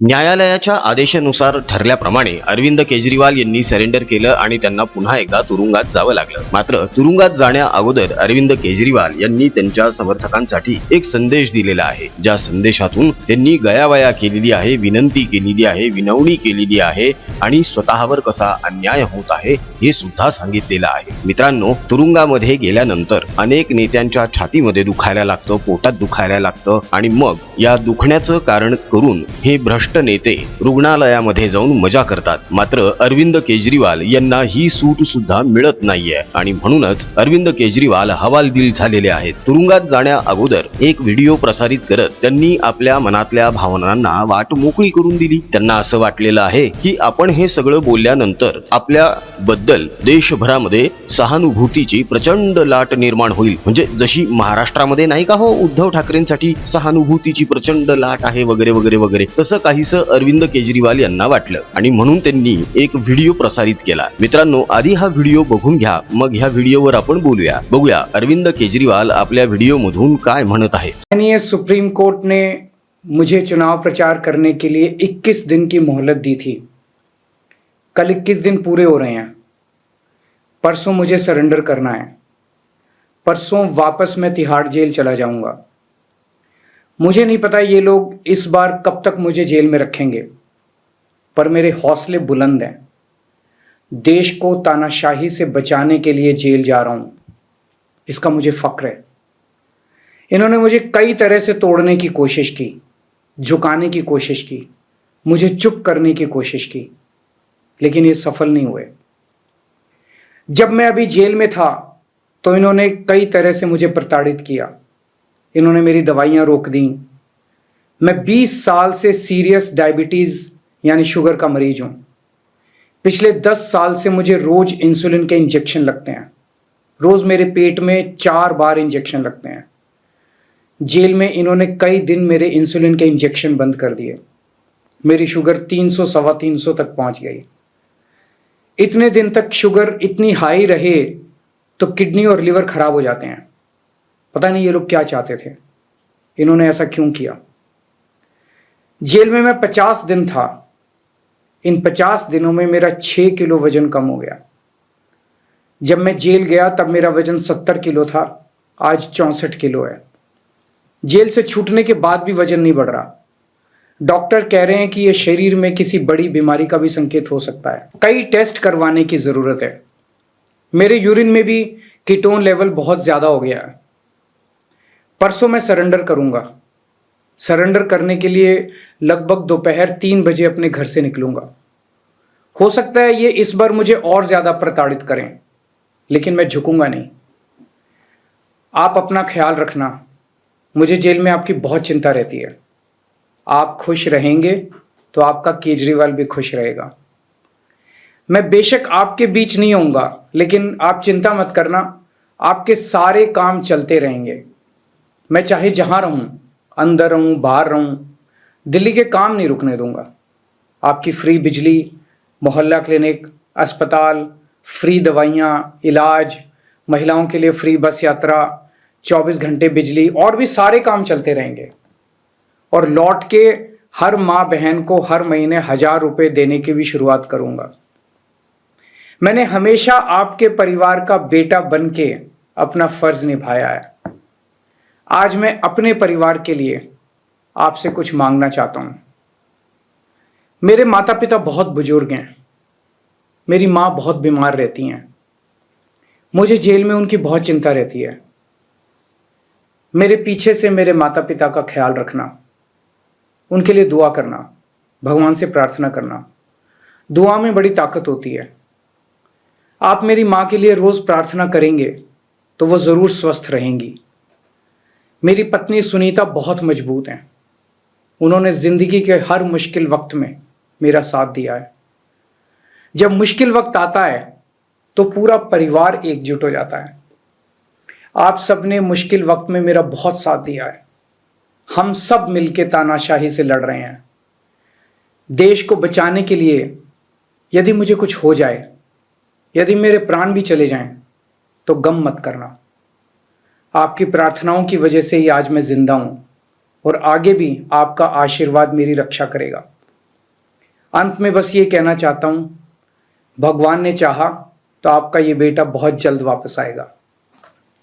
न्यायालयाच्या आदेशानुसार ठरल्याप्रमाणे अरविंद केजरीवाल यांनी सरेंडर केलं आणि त्यांना पुन्हा एकदा तुरुंगात जावं लागलं. मात्र तुरुंगात जाण्या अगोदर अरविंद केजरीवाल यांनी त्यांच्या समर्थकांसाठी एक संदेश दिलेला आहे. ज्या संदेशातून त्यांनी गयावया केलेली आहे विनंती केलेली आहे विनवणी केलेली आहे आणि स्वतःवर कसा अन्याय होत आहे हे सुद्धा सांगितलेलं आहे. मित्रांनो तुरुंगामध्ये गेल्यानंतर अनेक नेत्यांच्या छातीमध्ये दुखायला लागतं पोटात दुखायला लागतं आणि मग या दुखण्याचं कारण करून हे भ्रष्ट नेते रुग्णालयामध्ये जाऊन मजा करतात. मात्र अरविंद केजरीवाल यांना ही सूट सुद्धा मिळत नाहीये. आणि म्हणूनच अरविंद केजरीवाल हवालदिल झालेले आहेत. तुरुंगात जाण्या अगोदर एक व्हिडिओ प्रसारित करत त्यांनी आपल्या मनातल्या भावनांना वाट मोकळी करून दिली. त्यांना असं वाटलेलं आहे की आपण हे सगळं बोलल्यानंतर आपल्या बद्दल देशभरामध्ये सहानुभूतीची प्रचंड लाट निर्माण होईल. म्हणजे जशी महाराष्ट्रामध्ये नाही का हो उद्धव ठाकरेंसाठी सहानुभूतीची प्रचंड लाट आहे वगैरे वगैरे वगैरे तसं काहीसं अरविंद केजरीवाल यांना वाटलं. आणि म्हणून त्यांनी एक व्हिडिओ प्रसारित केला. मित्रांनो आधी हा व्हिडिओ बघून घ्या मग ह्या व्हिडिओवर आपण बोलूया. बघूया अरविंद केजरीवाल आपल्या व्हिडिओ मधून काय म्हणत आहेत. सुप्रीम कोर्ट ने मुझे चुनाव प्रचार करने के लिए 21 दिन की मोहलत दी थी. कल 21 दिन पूरे हो रहे हैं। परसों मुझे सरेंडर करना है। परसों वापस मैं तिहाड़ जेल चला जाऊँगा। मुझे नहीं पता ये लोग इस बार कब तक मुझे जेल में रखेंगे, पर मेरे हौसले बुलंद हैं। देश को तानाशाही से बचाने के लिए जेल जा रहा हूँ। इसका मुझे फक्र है। इन्होंने मुझे कई तरह से तोड़ने की कोशिश की, झुकाने की कोशिश की, मुझे चुप करने की कोशिश की। लेकिन ये सफल नहीं हुए। जब मैं अभी जेल में था तो इन्होंने कई तरह से मुझे प्रताड़ित किया। इन्होंने मेरी दवाइयाँ रोक दी। मैं 20 साल से सीरियस डायबिटीज़, यानी शुगर का मरीज़ हूँ। पिछले 10 साल से मुझे रोज़ इंसुलिन के इंजेक्शन लगते हैं। रोज़ मेरे पेट में चार बार इंजेक्शन लगते हैं। जेल में इन्होंने कई दिन मेरे इंसुलिन के इंजेक्शन बंद कर दिए। मेरी शुगर 300 सवा तीन सौ तक पहुँच गई। इतने दिन तक शुगर इतनी हाई रहे तो किडनी और लिवर खराब हो जाते हैं। पता नहीं ये लोग क्या चाहते थे। इन्होंने ऐसा क्यों किया? जेल में मैं पचास दिन था। इन पचास दिनों में मेरा छः किलो वज़न कम हो गया। जब मैं जेल गया, तब मेरा वज़न सत्तर किलो था। आज चौंसठ किलो है। जेल से छूटने के बाद भी वज़न नहीं बढ़ रहा। डॉक्टर कह रहे हैं कि ये शरीर में किसी बड़ी बीमारी का भी संकेत हो सकता है। कई टेस्ट करवाने की ज़रूरत है। मेरे यूरिन में भी कीटोन लेवल बहुत ज़्यादा हो गया है। परसों मैं सरेंडर करूँगा। सरेंडर करने के लिए लगभग दोपहर तीन बजे अपने घर से निकलूँगा। हो सकता है ये इस बार मुझे और ज़्यादा प्रताड़ित करें, लेकिन मैं झुकूँगा नहीं। आप अपना ख्याल रखना। मुझे जेल में आपकी बहुत चिंता रहती है। आप खुश रहेंगे तो आपका केजरीवाल भी खुश रहेगा। मैं बेशक आपके बीच नहीं आऊँगा लेकिन आप चिंता मत करना, आपके सारे काम चलते रहेंगे। मैं चाहे जहाँ रहूँ, अंदर रहूँ, बाहर रहूँ, दिल्ली के काम नहीं रुकने दूँगा। आपकी फ्री बिजली, मोहल्ला क्लिनिक, अस्पताल, फ्री दवाइयाँ, इलाज, महिलाओं के लिए फ्री बस यात्रा 24 घंटे बिजली, और भी सारे काम चलते रहेंगे। और लौट के हर माँ बहन को हर महीने हज़ार रुपए देने की भी शुरुआत करूँगा। मैंने हमेशा आपके परिवार का बेटा बन के अपना फ़र्ज़ निभाया है। आज मैं अपने परिवार के लिए आपसे कुछ मांगना चाहता हूँ। मेरे माता पिता बहुत बुज़ुर्ग हैं। मेरी माँ बहुत बीमार रहती हैं। मुझे जेल में उनकी बहुत चिंता रहती है। मेरे पीछे से मेरे माता पिता का ख्याल रखना। उनके लिए दुआ करना, भगवान से प्रार्थना करना। दुआ में बड़ी ताकत होती है। आप मेरी माँ के लिए रोज़ प्रार्थना करेंगे तो वो ज़रूर स्वस्थ रहेंगी। मेरी पत्नी सुनीता बहुत मज़बूत हैं। उन्होंने ज़िंदगी के हर मुश्किल वक्त में मेरा साथ दिया है। जब मुश्किल वक्त आता है तो पूरा परिवार एकजुट हो जाता है। आप सबने मुश्किल वक्त में मेरा बहुत साथ दिया है। हम सब मिलके तानाशाही से लड़ रहे हैं। देश को बचाने के लिए यदि मुझे कुछ हो जाए, यदि मेरे प्राण भी चले जाएँ तो गम मत करना। आपकी प्रार्थनाओं की वजह से ही आज मैं ज़िंदा हूँ और आगे भी आपका आशीर्वाद मेरी रक्षा करेगा। अंत में बस ये कहना चाहता हूँ, भगवान ने चाहा तो आपका ये बेटा बहुत जल्द वापस आएगा।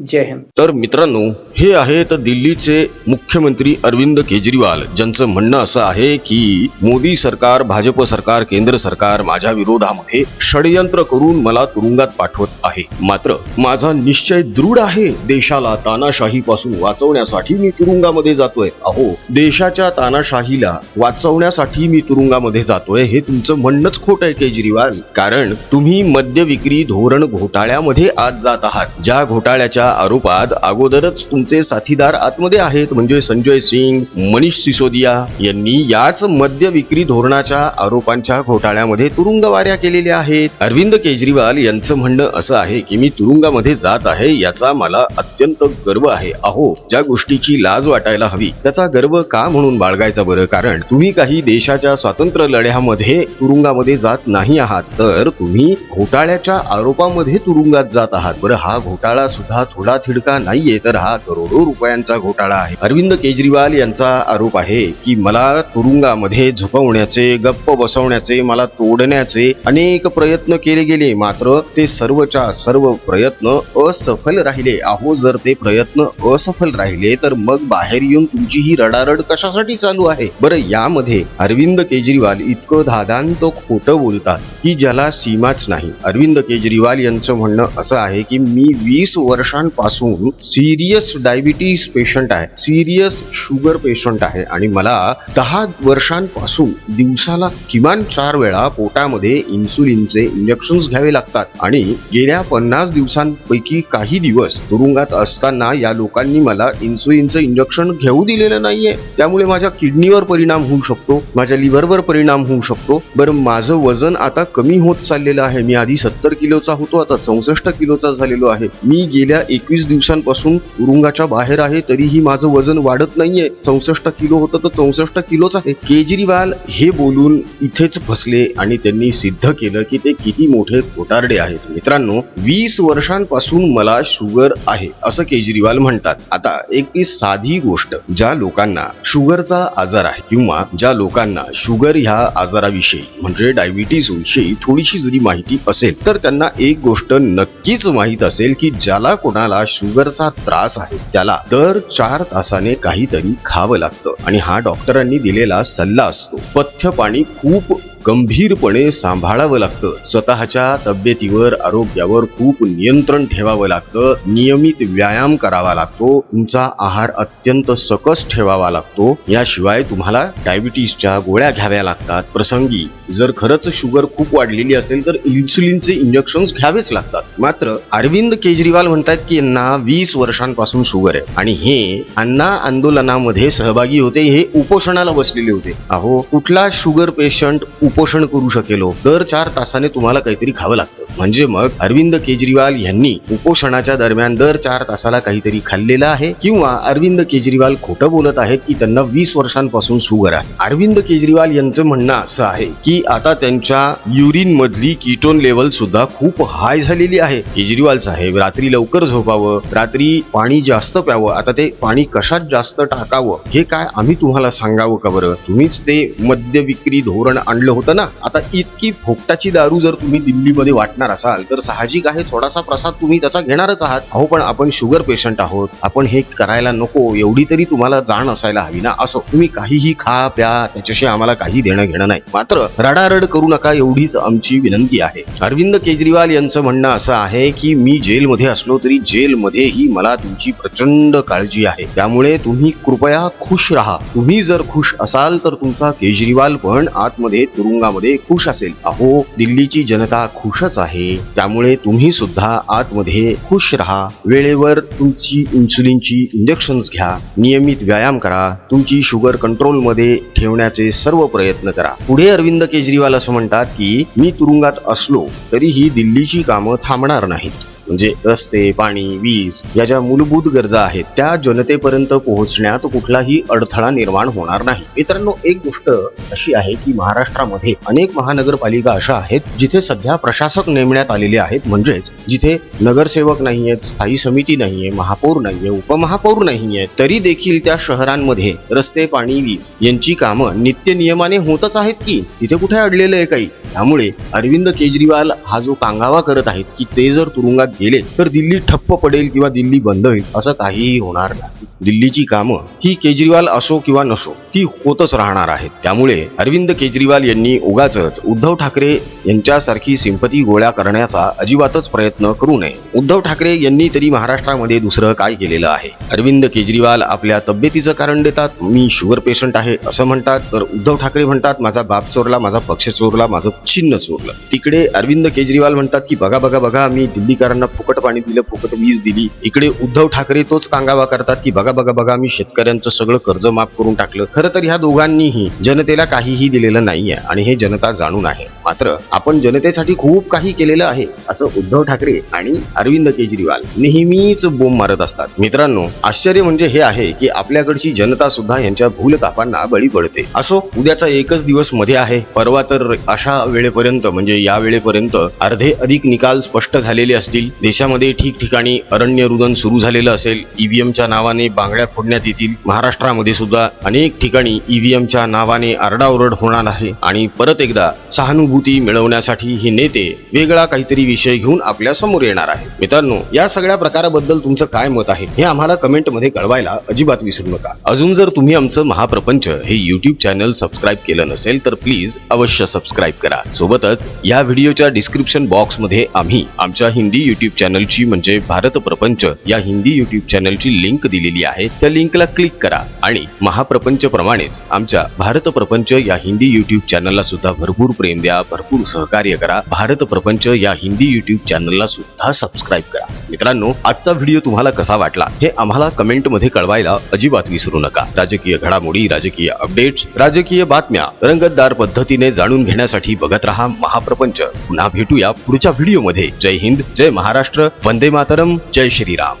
जय हिंद। तर मित्रांनो हे आहेत दिल्लीचे मुख्यमंत्री अरविंद केजरीवाल ज्यांचं म्हणणं असं आहे की मोदी सरकार भाजप सरकार केंद्र सरकार माझ्या विरोधामध्ये षडयंत्र करून मला तुरुंगात पाठवत आहे. मात्र माझा निश्चय दृढ आहे देशाला तानाशाहीपासून वाचवण्यासाठी मी तुरुंगामध्ये जातोय. अहो देशाच्या तानाशाहीला वाचवण्यासाठी मी तुरुंगामध्ये जातोय हे तुमचं म्हणणंच खोट आहे केजरीवाल. कारण तुम्ही मद्य विक्री धोरण घोटाळ्यामध्ये आज जात आहात. ज्या घोटाळ्याच्या आरोपात अगोदरच तुमचे साथीदार आतमध्ये आहेत म्हणजे संजय सिंग मनीष सिसोदिया यांनी याच मद्य विक्री धोरणाच्या आरोपांच्या घोटाळ्यामध्ये तुरुंगवाऱ्या केलेल्या आहेत. अरविंद केजरीवाल यांचं म्हणणं असं आहे की मी तुरुंगामध्ये जात आहे याचा मला अत्यंत गर्व आहे. अहो ज्या गोष्टीची लाज वाटायला हवी त्याचा गर्व का म्हणून बाळगायचा बरं? कारण तुम्ही काही देशाच्या स्वातंत्र्य लढ्यामध्ये तुरुंगामध्ये जात नाही आहात तर तुम्ही घोटाळ्याच्या आरोपामध्ये तुरुंगात जात आहात. बरं हा घोटाळा सुद्धा थोडा थिडका नाहीये तर हा करोडो रुपयांचा घोटाळा आहे. अरविंद केजरीवाल यांचा आरोप आहे की मला तुरुंगामध्ये झुकवण्याचे गप्प बसवण्याचे मला तोडण्याचे अनेक प्रयत्न केले गेले मात्र ते सर्वच्या सर्व प्रयत्न असफल राहिले. अहो जर ते प्रयत्न असफल राहिले तर मग बाहेर येऊन तुमची ही रडारड कशासाठी चालू आहे? बरं यामध्ये अरविंद केजरीवाल इतकं धादांत खोटं बोलतात की ज्याला सीमाच नाही. अरविंद केजरीवाल यांचं म्हणणं असं आहे की मी वीस वर्षांपासून सिरियस डायबिटीस पेशंट आहे सिरियस शुगर पेशंट आहे आणि मला दहा वर्षांपासून दिवसाला किमान चार वेळा पोटामध्ये इन्सुलिनचे इंजेक्शन घ्यावे लागतात. आणि गेल्या पन्नास दिवसांपैकी काही दिवस तुरुंगात असताना या लोकांनी मला इन्सुलिनचं इंजेक्शन घेऊ दिलेलं नाहीये. त्यामुळे माझ्या किडनीवर परिणाम होऊ शकतो माझ्या लिव्हरवर परिणाम होऊ शकतो. बरं माझं वजन आता कमी होत चाललेलं आहे. मी आधी सत्तर किलोचा होतो आता चौसष्ट किलोचा झालेलो आहे. मी गेल्या एकवीस दिवसांपासून तुरुंगाच्या बाहेर आहे तरीही माझं वजन वाढत नाहीये. चौसष्ट किलो होतं तर चौसष्ट किलोच आहे. केजरीवाल हे बोलून इथेच फसले आणि त्यांनी सिद्ध केलं की ते किती मोठे खोटारडे आहेत. मित्रांनो वीस वर्षांपासून मला शुगर आहे असं केजरीवाल म्हणतात. आता एक ती साधी गोष्ट ज्या लोकांना शुगरचा आजार आहे किंवा ज्या लोकांना शुगर ह्या आजाराविषयी म्हणजे डायबिटीज विषयी थोडीशी जरी माहिती असेल तर त्यांना एक गोष्ट नक्कीच माहीत असेल की ज्याला कोणा कोणाला शुगरचा त्रास आहे. त्याला दर चार तासाने काहीतरी खावं लागतं. आणि हा डॉक्टरांनी दिलेला सल्ला असतो. पथ्य पाणी खूप गंभीरपणे सांभाळावं लागतं. स्वतःच्या तब्येतीवर आरोग्यावर खूप नियंत्रण ठेवावं लागतं. नियमित व्यायाम करावा लागतो. तुमचा आहार अत्यंत सकस ठेवावा लागतो. याशिवाय तुम्हाला डायबिटीसच्या गोळ्या घ्याव्या लागतात. प्रसंगी जर खरंच शुगर खूप वाढलेली असेल तर इन्सुलिनचे इंजेक्शन घ्यावेच लागतात. मात्र अरविंद केजरीवाल म्हणतात की यांना वीस वर्षांपासून शुगर आहे. आणि हे अण्णा आंदोलनामध्ये सहभागी होते. हे उपोषणाला बसलेले होते. अहो कुठला शुगर पेशंट उपोषण करू शकेलो. दर चार तासाने तुम्हाला काहीतरी खावं लागतं. म्हणजे मग अरविंद केजरीवाल यांनी उपोषणाच्या दरम्यान दर चार तासाला काहीतरी खाल्लेलं आहे? किंवा अरविंद केजरीवाल खोटं बोलत आहेत की त्यांना वीस वर्षांपासून शुगर आहे? अरविंद केजरीवाल यांचं म्हणणं असं आहे की आता त्यांच्या युरिन मधली कीटोन लेवल सुद्धा खूप हाय झालेली आहे. केजरीवाल साहेब रात्री लवकर झोपावं रात्री पाणी जास्त प्यावं आता ते पाणी कशात जास्त टाकावं हे काय आम्ही तुम्हाला सांगावं का बरं? तुम्हीच ते मद्य विक्री धोरण आणलं होतं ना? आता इतकी फोकटाची दारू जर तुम्ही दिल्लीमध्ये वाटणार असाल तर साहजिक आहे थोडासा प्रसाद तुम्ही त्याचा घेणारच आहात. अहो पण आपण शुगर पेशंट आहोत. आपण हे करायला नको. एवढी तरी तुम्हाला जाण असायला हवी ना. असो तुम्ही काहीही खा प्या त्याच्याशी आम्हाला काही देणं घेणं नाही. मात्र रडारड करू नका एवढीच आमची विनंती आहे. अरविंद केजरीवाल यांचं म्हणणं असं आहे की मी जेलमध्ये असलो तरी जेलमध्येही मला तुमची प्रचंड काळजी आहे. त्यामुळे तुम्ही कृपया खुश राहा. तुम्ही जर खुश असाल तर तुमचा केजरीवाल पण आतमध्ये तुरुंगामध्ये खुश असेल. अहो दिल्लीची जनता खुशच आहे. त्यामुळे तुम्ही सुद्धा आतमध्ये खुश राहा. वेळेवर तुमची इन्सुलिनची इंजेक्शन घ्या. नियमित व्यायाम करा. तुमची शुगर कंट्रोलमध्ये ठेवण्याचे सर्व प्रयत्न करा. पुढे अरविंद केजरीवाल असं म्हणतात की मी तुरुंगात असलो तरीही दिल्लीची कामं थांबणार नाहीत. म्हणजे रस्ते पाणी वीज या ज्या मूलभूत गरजा आहेत त्या जनतेपर्यंत पोहोचण्यात कुठलाही अडथळा निर्माण होणार नाही. मित्रांनो एक गोष्ट अशी आहे की महाराष्ट्रामध्ये अनेक महानगरपालिका अशा आहेत जिथे सध्या प्रशासक नेमण्यात आलेले आहेत. म्हणजेच जिथे नगरसेवक नाहीयेत स्थायी समिती नाहीये महापौर नाहीये उपमहापौर नाहीये तरी देखील त्या शहरांमध्ये रस्ते पाणी वीज यांची कामं नित्य नियमाने होतच आहेत की तिथे कुठे अडलेलं आहे काही? त्यामुळे अरविंद केजरीवाल हा जो कांगावा करत आहेत की ते जर तुरुंगात गेले तर दिल्ली ठप्प पडेल किंवा दिल्ली बंद होईल असं काहीही होणार नाही. दिल्लीची कामं ही केजरीवाल असो किंवा नसो ती होतच राहणार आहेत. त्यामुळे अरविंद केजरीवाल यांनी उगाच उद्धव ठाकरे यांच्यासारखी सिंपती गोळ्या करण्याचा अजिबातच प्रयत्न करू नये. उद्धव ठाकरे यांनी तरी महाराष्ट्रामध्ये दुसरं काय केलेलं आहे? अरविंद केजरीवाल आपल्या तब्येतीचं कारण देतात मी शुगर पेशंट आहे असं म्हणतात तर उद्धव ठाकरे म्हणतात माझा बाप चोरला माझा पक्ष चोरला माझं चिन्ह चोरलं. तिकडे अरविंद केजरीवाल म्हणतात की बघा बघा बघा मी दिल्लीकरांना फुकट पाणी दिलं फुकट वीज दिली. इकडे उद्धव ठाकरे तोच कांगावा करतात की बघा बघा बघा मी शेतकऱ्यांचं सगळं कर्ज माफ करून टाकलं. खरं तर ह्या दोघांनीही जनतेला काहीही दिलेलं नाहीये आणि हे जनता जाणून आहे. मात्र आपण जनतेसाठी खूप काही केलेलं आहे असं उद्धव ठाकरे आणि अरविंद केजरीवाल नेहमीच बोंब मारत असतात. मित्रांनो आश्चर्य म्हणजे हे आहे की आपल्याकडची जनता सुद्धा यांच्या भूलतापांना बळी पडते. असो उद्याचा एकच दिवसमध्ये आहे. परवा तर अशा वेळेपर्यंत म्हणजे या वेळेपर्यंत अर्धे अधिक निकाल स्पष्ट झालेले असतील. देशामध्ये ठिकठिकाणी अरण्य रुदन सुरू झालेलं असेल. ईव्हीएमच्या नावाने बांगड्या फोडण्यात येतील. महाराष्ट्रामध्ये सुद्धा अनेक ठिकाणी ईव्हीएमच्या नावाने आरडाओरड होणार आहे. आणि परत एकदा सहानुभूती मिळवण्यासाठी हे नेते वेगळा काहीतरी विषय घेऊन आपल्यासमोर येणार आहे मित्रांनो या सगळ्या प्रकाराबद्दल तुमचं काय मत आहे हे आम्हाला कमेंटमध्ये कळवायला अजिबात विसरू नका. अजून जर तुम्ही आमचं महाप्रपंच हे युट्यूब चॅनल सबस्क्राईब केलं नसेल तर प्लीज अवश्य सबस्क्राईब करा. सोबतच या व्हिडिओच्या डिस्क्रिप्शन बॉक्समध्ये आम्ही आमच्या हिंदी युट्यूब चॅनलची म्हणजे भारत प्रपंच या हिंदी युट्यूब चॅनलची लिंक दिलेली आहे. त्या लिंकला क्लिक करा आणि महाप्रपंच प्रमाणेच आमच्या भारत प्रपंच या हिंदी युट्यूब चॅनलला सुद्धा भरपूर प्रेम द्या भरपूर सहकार्य करा. भारत प्रपंच या हिंदी युट्यूब चॅनलला सुद्धा सबस्क्राईब करा. मित्रांनो आजचा व्हिडिओ तुम्हाला कसा वाटला? हे आम्हाला कमेंटमध्ये कळवायला अजिबात विसरू नका. राजकीय घडामोडी राजकीय अपडेट्स राजकीय बातम्या रंगतदार पद्धतीने जाणून घेण्यासाठी बघत रहा महाप्रपंच. पुन्हा भेटूया पुढच्या व्हिडिओमध्ये जय हिंद जय महाराष्ट्र वंदे मातरम जय श्रीराम.